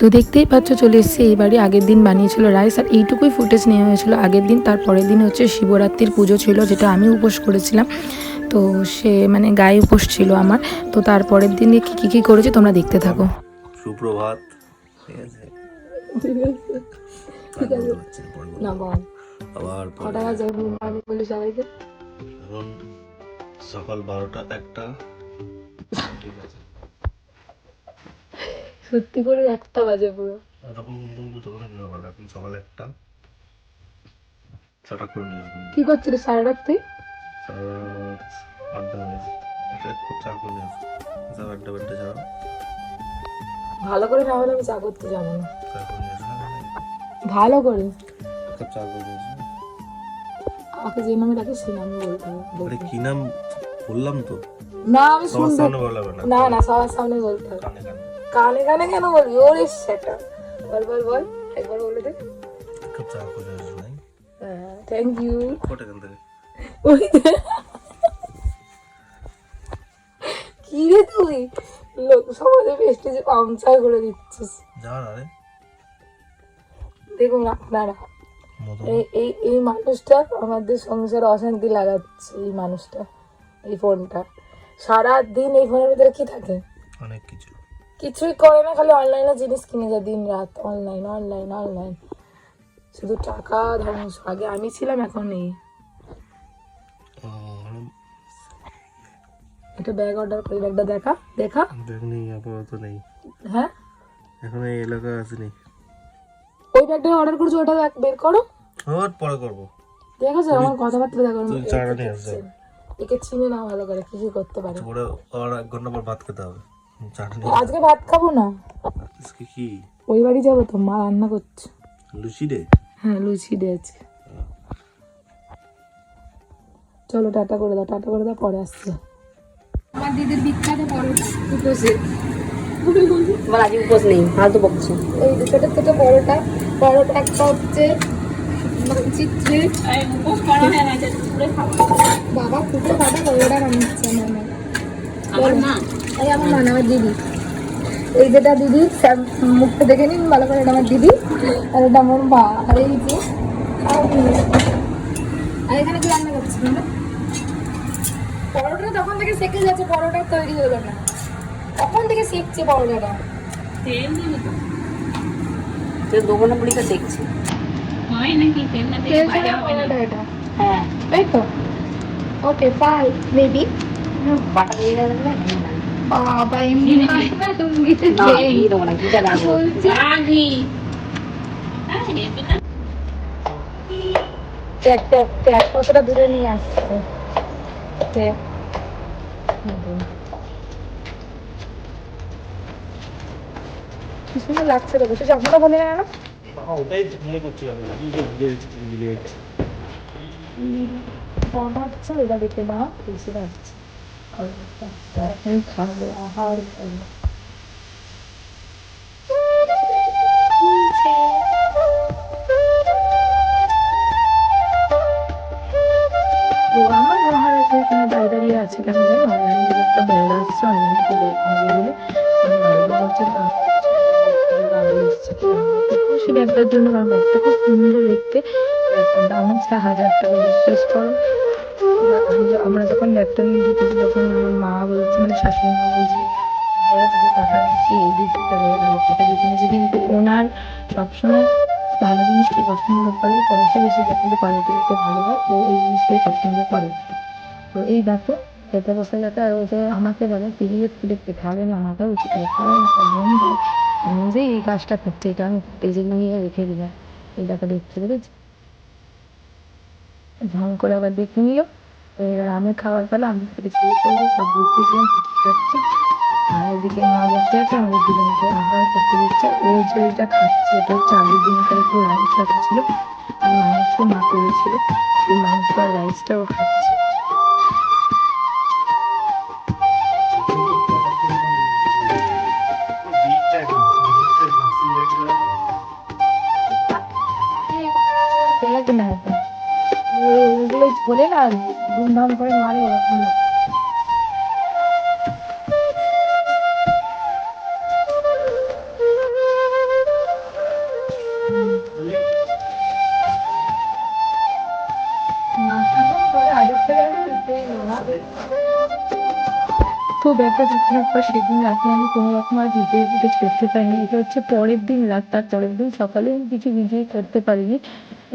তো দেখতেই পাচ্ছ চলে এসেছি এই বাড়ি। আগের দিন বানিয়েছিল রাইস আর এইটুকুই ফুটেজ নেওয়া হয়েছিল। আগের দিন তার পরের দিন হচ্ছে শিবরাত্রির পুজো ছিল যেটা আমি উপোস করেছিলাম। তো সে মানে গায়ে উপোস ছিল আমার। তো তারপরের দিনে কী কী কী করেছে তোমরা দেখতে থাকো। সুপ্রভাত। আবার সকাল বারোটা একটা। সত্যি করে একটা বাজে পুরো। তখন ঘুম গেল এখন সকাল একটা করে নিয়ে কি করছিলি রাখতে সারা আড্ডা হয়েছে চা করে নিয়ে সব আড্ডা বাড্ডা যাওয়া ভালো করে না হলে আমি চা করতে যাব না। ভালো করে? কাপ চা করে আমাকে যে নামে ডাকে সেই নামে বলতে হবে। কি নাম বললাম তো? না আমি শুনতে না। না সবার সামনে বলতে হবে। কানে কানে কানে বলবি? ওরে সেটা। বল বল বল। একবার বলে দে। থ্যাংক ইউ ওই কি রে তুই? লোক সমাজে পেস্টেজে পাংচার করে দিচ্ছিস। দেখুন আপনারা। এই এই এই মানুষটা আমাদের সংসারে অশান্তি লাগাচ্ছে এই মানুষটা এই ফোনটা। সারা দিন এই ফোনের ভিতরে কি থাকে? অনেক কিছু। কিছুই করে না খালি অনলাইনে জিনিস কিনে যায় দিন রাত। অনলাইন অনলাইন অনলাইন শুধু টাকা ধ্বংস আগে আমি ছিলাম এখন নেই। এটা ব্যাগ অর্ডার করি ব্যাগটা দেখা দেখা। ব্যাগ নেই আপাতত নেই। হ্যাঁ? এখন এই এলাকা আসেনি। ওই ব্যাগটা অর্ডার করেছ ওটা দেখ বের করো। ওর পরে করব। দেখেছ আমার কথাবার্তা দেখো তুই চাটা নিয়ে আসবে। একে চিনে না ভালো করে কি কি করতে পারে। পরে আর এক ঘণ্টা পর ভাত খেতে হবে। আজকে ভাত খাব না। আজকে কি? ওই বাড়ি যাব তো মা রান্না করছে। লুচি রে হ্যাঁ লুচি দিয়ে আজকে। চলো টাটা করে দাও টাটা করে দাও পরে আসছে। আমার দিদির বিখ্যাত পরোটা উপসে আজকে উপোস নেই ফালতু বকছো এই ছোট ছোট পরোটা পরোটা একটা হচ্ছে বাবা ফুটে ফাটা পরোটা বানাচ্ছে আমার মা। আমার মা? এই আমার মা আমার দিদি। এই যেটা দিদি মুখটা দেখে নিন ভালো করে এটা আমার দিদি। আর এটা আমার মা। আর এই যে আর এখানে কি রান্না করছি না পরোটা তখন থেকে শিখে যাচ্ছে পরোটা তৈরি হলো না। তখন থেকে শিখছে পরোটাটা। তুই দোকানে পরীক্ষা দেখছি তেল ছাড়া পরোটা এটা। হ্যাঁ। তাই তো। ওকে ফাই বেবি বাটা দিয়ে দেবে না? বাবা এমনি কতটা দূরে নিয়ে আসছে। কি সুন্দর লাগছে তো বসে বলে না না ওটাই মনে করছি আমি। হচ্ছে এটা দেখতে না বেশি লাগছে। এখন খাব আহার করব তো আমার মহারাজ এখানে দাঁড়িয়ে দাঁড়িয়ে আছে একটা জন্য কারণ ব্যাগটা খুব সুন্দর দেখতে দাম হচ্ছে হাজার টাকা বিশ্বাস করো আমরা যখন নিয়ে দিতেছি তখন আমার মা বলছে মানে শাশুড়ি মা বলছে "ওরা তোকে টাকা দিচ্ছি, এই দিচ্ছি টাকা দিতে নিয়েছে। কিন্তু ওনার সবসময় ভালো জিনিসটাই পছন্দ করে? পয়সা বেশি কিন্তু কোয়ালিটি দিতে ভালো হয় ও এই জিনিসটাই পছন্দ করে। তো এই দেখো খেতে বসে যাতে আর যে আমাকে বলে পিরিয়ড পিরিয়ড পেতে হবে না, আমাকে উচিত খাবে না বন্ধু আমি এই কাজটা করছে, এটা আমি এই জন্য নিয়ে রেখে দিলাম। এই দেখো, দেখতে পেরেছি? ঢং করে আবার দেখে নিল। আমি খাবার পেলে আমি ফিরে শুরু করব সব এদিকে মা দেখতে আমি দুজনকে করতে দিচ্ছে। ওই যে খাচ্ছে, এটা হচ্ছে আগের দিন করে একটু রাইস খাচ্ছিল আর মাংস মা করেছিল। সেই মাংস আর রাইসটাও খাচ্ছে। খোলে না, ধুমধাম করে মারে ওরকম সেদিন রাতে আমি কোনো রকম আর ভিডিও করতে পারিনি, এটা হচ্ছে পরের দিন রাত, তার পরের দিন সকালে আমি কিছু ভিডিও করতে পারিনি।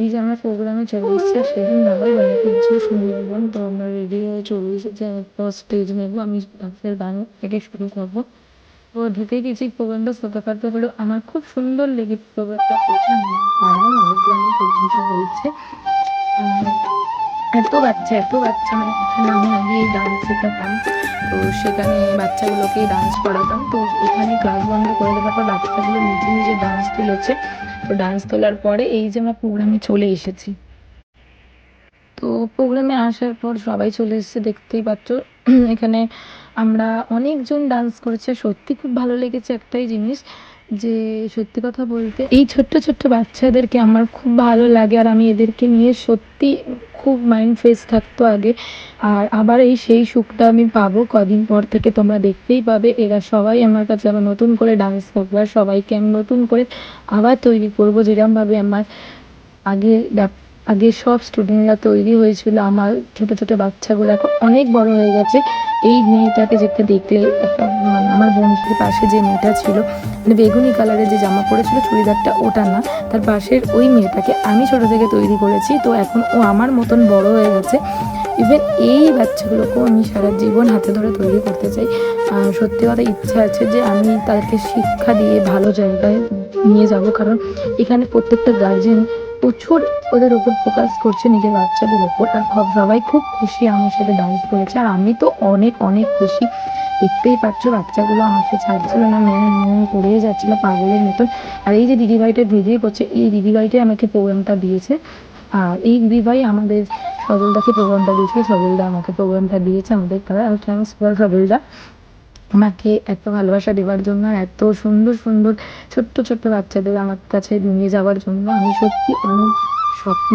এই যে আমরা প্রোগ্রামে আর সেদিন আবার মানে কিছু সুন্দরবন তো আমরা রেডি হয়ে চলে এসেছি, আমি স্টেজ নেব, আমি ডান্সের গান থেকে শুরু করব। তো ঢুকে গেছি প্রোগ্রামটা ছোটোখাটো হলো। আমার খুব সুন্দর লেগে প্রোগ্রামটা হয়েছে এত বাচ্চা এত বাচ্চা মানে আমি আগে ডান্স শেখাতাম, তো সেখানে বাচ্চাগুলোকে ডান্স করাতাম তো এখানে ক্লাস বন্ধ করে দেওয়ার পর বাচ্চাগুলো নিজে নিজে ডান্স তুলেছে। তো ডান্স তোলার পরে এই যে আমরা প্রোগ্রামে চলে এসেছি। তো প্রোগ্রামে আসার পর সবাই চলে এসেছে, দেখতেই পাচ্ছ। এখানে আমরা অনেকজন ডান্স করেছে সত্যি খুব ভালো লেগেছে একটাই জিনিস যে সত্যি কথা বলতে এই ছোট্ট ছোট্ট বাচ্চাদেরকে আমার খুব ভালো লাগে আর আমি এদেরকে নিয়ে সত্যি খুব মাইন্ড ফ্রেশ থাকতো আগে। আর আবার এই সেই সুখটা আমি পাবো কদিন পর থেকে তোমরা দেখতেই পাবে। এরা সবাই আমার কাছে আবার নতুন করে ডান্স করবে আর সবাইকে আমি নতুন করে আবার তৈরি করব যেরকমভাবে আমার আগে আগে সব স্টুডেন্টরা তৈরি হয়েছিল, আমার ছোট ছোট বাচ্চাগুলো এখন অনেক বড় হয়ে গেছে। এই মেয়েটাকে যেটা দেখলে আমার বন্ধুদের পাশে যে মেয়েটা ছিল মানে বেগুনি কালারের যে জামা পরেছিল, চুড়িদারটা ওটা না, তার পাশের ওই মেয়েটাকে আমি ছোট থেকে তৈরি করেছি। তো এখন ও আমার মতন বড় হয়ে গেছে। ইভেন এই বাচ্চাগুলোকেও আমি সারা জীবন হাতে ধরে তৈরি করতে চাই। সত্যি কথা ইচ্ছা আছে যে আমি তাদেরকে শিক্ষা দিয়ে ভালো জায়গায় নিয়ে যাব। কারণ এখানে প্রত্যেকটা গার্জেন প্রচুর ওদের উপর ফোকাস করছে নিজের বাচ্চাদের উপর। আর সব- সবাই খুব খুশি আমার সাথে ডান্স করেছে। আর আমি তো অনেক অনেক খুশি। দেখতেই পাচ্ছ বাচ্চাগুলো আমাকে ছাড়ছিল না মেয়ে মেয়ে পড়েই যাচ্ছিল পাগলের মতন। আর এই যে দিদিভাইটা ভিডিও করছে, এই দিদিভাইটাই আমাকে প্রোগ্রামটা দিয়েছে। আর এই দিদিভাই আমাদের সজলদাকে প্রোগ্রামটা দিয়েছে সজলদা আমাকে প্রোগ্রামটা দিয়েছে আমাদের তারা। থ্যাংকস ফর সজলদা। আমাকে এত ভালোবাসা দেওয়ার জন্য, এত সুন্দর সুন্দর, ছোট্ট ছোট্ট বাচ্চাদের আমার কাছে নিয়ে যাওয়ার জন্য আমি সত্যি অনেক স্বপ্ন।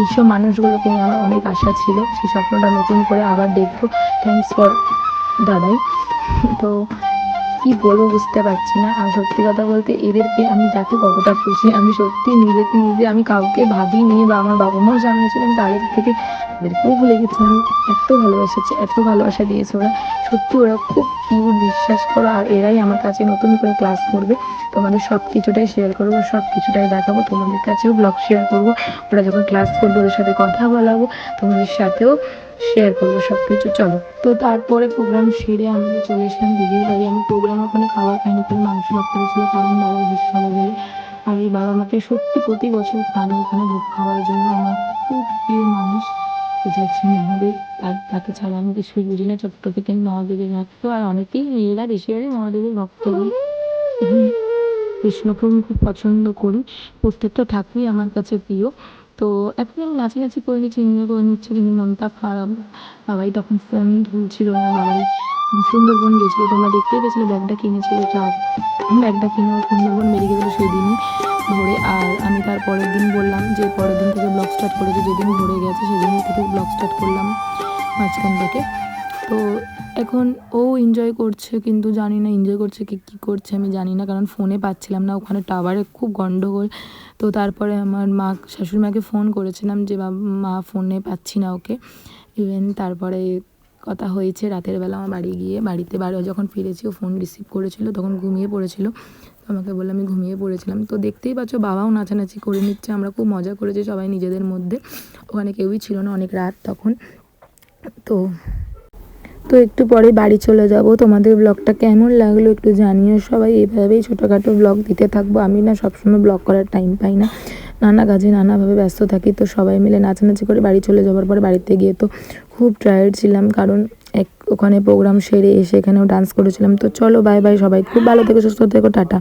এইসব মানুষগুলোকে নিয়ে আমার অনেক আশা ছিল। সেই স্বপ্নটা নতুন করে আবার দেখব। থ্যাংকস ফর দাদাই। তো কি বলব বুঝতে পারছি না। আর সত্যি কথা বলতে এদেরকে আমি যাকে কতটা খুশি, আমি সত্যি নিজেকে নিজে আমি কাউকে ভাবি ভাবিনি বা আমার বাবা মাও জানিয়েছিলেন তাদের থেকে এদেরকেও ভুলে গেছি আমি এত ভালোবাসেছে, এত ভালোবাসা দিয়েছে ওরা। সত্যি ওরা খুব কিউট বিশ্বাস করো। আর এরাই আমার কাছে নতুন করে ক্লাস করবে। তোমাদের সব কিছুটাই শেয়ার করব সব কিছুটাই দেখাবো, তোমাদের কাছেও ব্লগ শেয়ার করব। ওরা যখন ক্লাস করবে, ওদের সাথে কথা বলাবো, তোমাদের সাথেও শেয়ার করব সব কিছু চলো। তো তারপরে প্রোগ্রাম সেরে আমি চলে এসলাম দিদির বাড়ি। আমি প্রোগ্রাম ওখানে খাবার খাইনি করে মাংস ভাত করেছিল কারণ বাবা বেশ ভালো লাগে আর এই বাবা মাকে সত্যি প্রতি বছর খানে ওখানে ভোগ খাওয়ার জন্য আমার খুব প্রিয় মানুষ। যাচ্ছি মহাদেব আর তাকে ছাড়া আমি কিছু বুঝি না ছোট্ট থেকে আমি মহাদেবের ভক্ত আর অনেকেই মেয়েরা বেশি বেশিরভাগই মহাদেবের ভক্ত কৃষ্ণকে আমি খুব পছন্দ করি। প্রত্যেকটা ঠাকুরই আমার কাছে প্রিয়। তো এখন আমি নাচানাচি করে নিচ্ছি এনজয় করে নিচ্ছি কিন্তু মনটা খারাপ। বাবাই তখন ফোন ধুলছিল বাবাই সুন্দরবন গেছিল, তোমরা দেখতেই পেয়েছিলে ব্যাগটা কিনেছিল যা ব্যাগটা কিনে সুন্দরবন বেরিয়ে গেছিল সেই দিনই আর আমি তার পরের দিন বললাম যে পরের দিন থেকে ব্লগ স্টার্ট করেছি, যেদিন ভরে গেছে সেদিন থেকে ব্লগ স্টার্ট করলাম মাঝখান থেকে। তো এখন ও এনজয় করছে, কিন্তু জানি না এনজয় করছে কি কী করছে, আমি জানি না, কারণ ফোনে পাচ্ছিলাম না। ওখানে টাওয়ারে খুব গন্ডগোল। তো তারপরে আমার মা, শাশুড়ি মাকে ফোন করেছিলাম যে মা ফোনে পাচ্ছি না ওকে। ইভেন তারপরে কথা হয়েছে, রাতের বেলা আমার বাড়ি গিয়ে, বাড়িতে বাড়ি যখন ফিরেছি, ও ফোন রিসিভ করেছিল, তখন ঘুমিয়ে পড়েছিল। তো আমাকে বলল, আমি ঘুমিয়ে পড়েছিলাম। তো দেখতেই পাচ্ছ, বাবাও নাচানাচি করে নিচ্ছে, আমরা খুব মজা করেছি সবাই নিজেদের মধ্যে। ওখানে কেউই ছিল না অনেক রাত তখন। তো তো একটু পরে বাড়ি চলে যাব। তোমাদের ব্লগটা কেমন লাগল একটু জানিও সবাই। এভাবেই ছোটোখাটো ব্লগ দিতে থাকব। আমি না সবসময় ব্লগ করার টাইম পাই না। নানা কাজে নানাভাবে ব্যস্ত থাকি, তো সবাই মিলে নাচানাচি করে বাড়ি চলে যাওয়ার পরে বাড়িতে গিয়ে তো খুব টায়ার্ড ছিলাম। কারণ এক ওখানে প্রোগ্রাম সেরে এসে এখানেও ডান্স করেছিলাম। তো চলো বাই বাই সবাই। খুব ভালো থেকো, সুস্থ থেকো, টাটা।